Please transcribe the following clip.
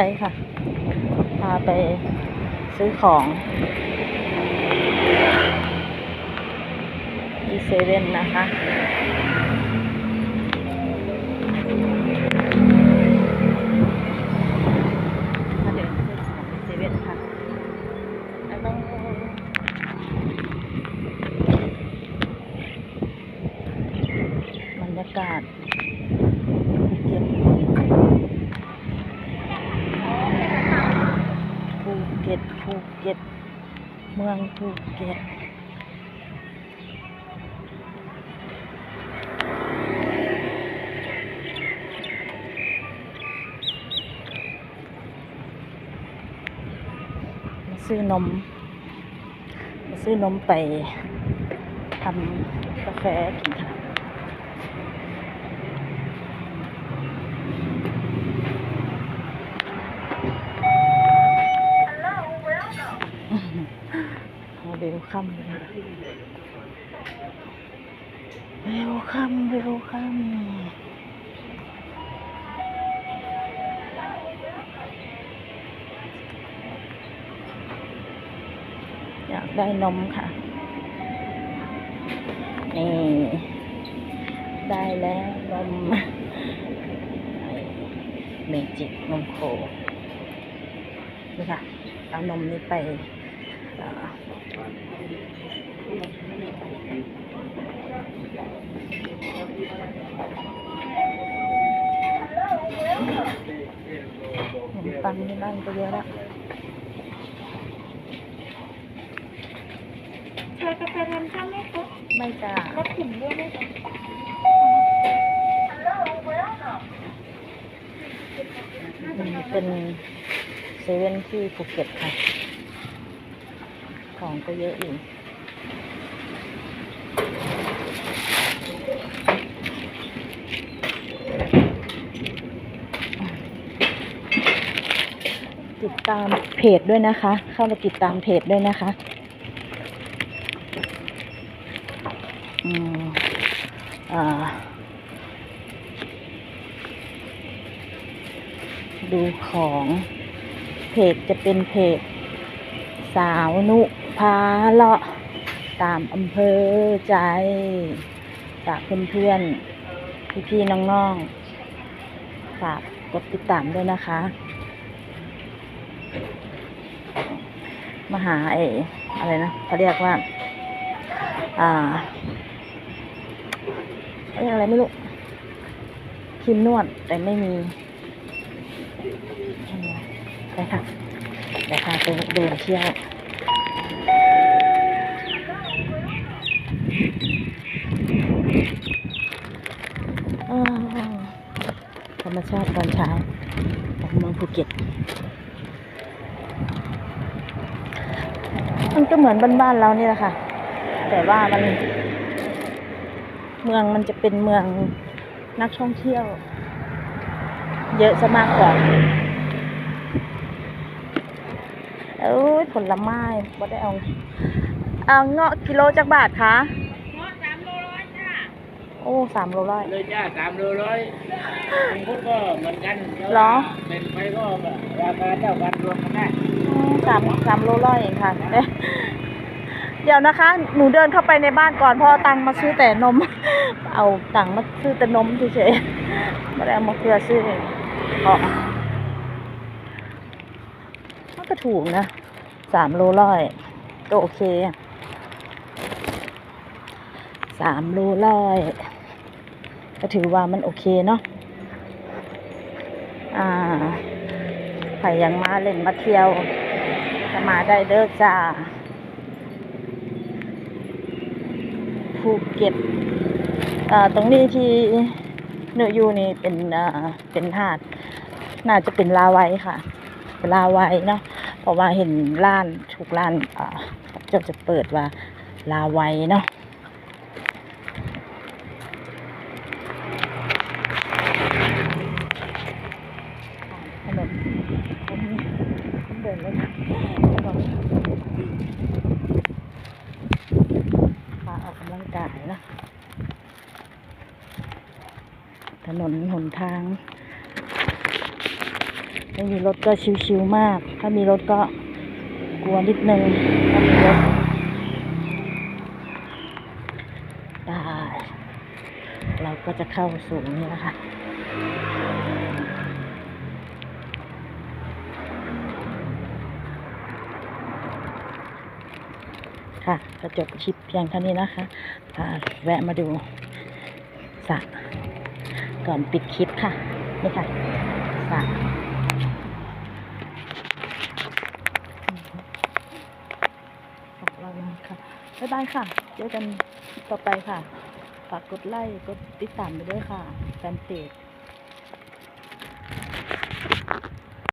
ไปค่ะ พาไปซื้อของที่เซเว่นนะคะมาเดินซื้อของอีเซเว่นค่ะแล้วต้องบรรยากาศภูเก็ตภูเก็ตภูเก็ต เมืองภูเก็ตซื้อนม ซื้อนมไปทำกาแฟกินค่ะ เวลคัมเลยเวลคัมเวลคัมอยากได้นมค่ะ นี่ ได้แล้วนมเมจิกนมโคนี่ค่ะเอานมนี้ไป เอ่อขนมปังนี่บ้างก็เยอะแล้วชากาแฟทำข้าวไหมคะไม่จ้ารับกลุ่มด้วยไหมคะมันเป็นเซเว่นที่ภูเก็ตค่ะ ของก็เยอะอยู่ติดตามเพจด้วยนะคะ เข้ามาติดตามเพจด้วยนะคะอืมอ่าดูของเพจจะเป็นเพจสาวนุ พาเลาะตามอำเภอใจฝากเพื่อนๆ พี่ๆ น้องๆ ฝากกดติดตามด้วยนะคะ มาหาไออะไรนะเขาเรียกว่า อ่าเรียกอะไรไม่รู้ครีมนวดแต่ไม่มีไปค่ะเดี๋ยวพาไปเดินเที่ยวอ้าวธ รมชาติตอนเช้าของเมืองภูเก็ต มันก็เหมือนบ้านๆเรานี่แหละค่ะ แต่ว่ามัน เมืองมันจะเป็นเมืองนักท่องเที่ยว เยอะซะมากกว่าเอ้ยผลไม้บ่ได้เอา เอาเงาะกิโลจักบาทคะ เงาะสามโลร้อยจ้า โอ้สามโลร้อย เลยจ้าสามโลร้อยมังคุดก็เหมือนกันเหรอ เป็นไปก็ราคาเท่ากันรวมกันได้อืมสามสามโลร้อยเองค่ะเอ๊ะเดี๋ยวนะคะ หนูเดินเข้าไปในบ้านก่อนเพราะเอาตังค์มาซื้อแต่นม เอาตังค์มาซื้อแต่นมเฉยๆไม่ได้เอามาเพื่อซื้อของมันก็ถูกนะสามโลร้อยก็โอเคอะสามโลร้อย ก็ถือว่ามันโอเคเนาะอ่าใครยังมาเล่นมาเที่ยวจะมาได้เด้อจ้าภูเก็ตอ่าตรงนี้ที่เนื้อยูนี่เป็นอ่าเป็นหาด น่าจะเป็นลาไว้ค่ะ เป็นลาไว้เนาะเพราะว่าเห็นร้านทุกร้านอ่าเจะจะเปิดว่าลาไว้เนาะ ถนนผมผมเดินเลยค่ะถนนพาออกกำลังกายนะ ถนนหนทางไม่มีรถก็ชิวๆมาก ถ้ามีรถก็กลัวนิดนึงถ้ามีรถได้เราก็จะเข้าสู่นี่นะคะค่ะจะจบคลิปเพียงเท่านี้นะคะพาแวะมาดูสระ ก่อนปิดคลิปค่ะ นี่ค่ะสระของเรานะคะบ๊ายบายค่ะ เจอกันต่อไปค่ะ ฝากกดไลค์ กดติดตามไปด้วยค่ะ แฟนเพจ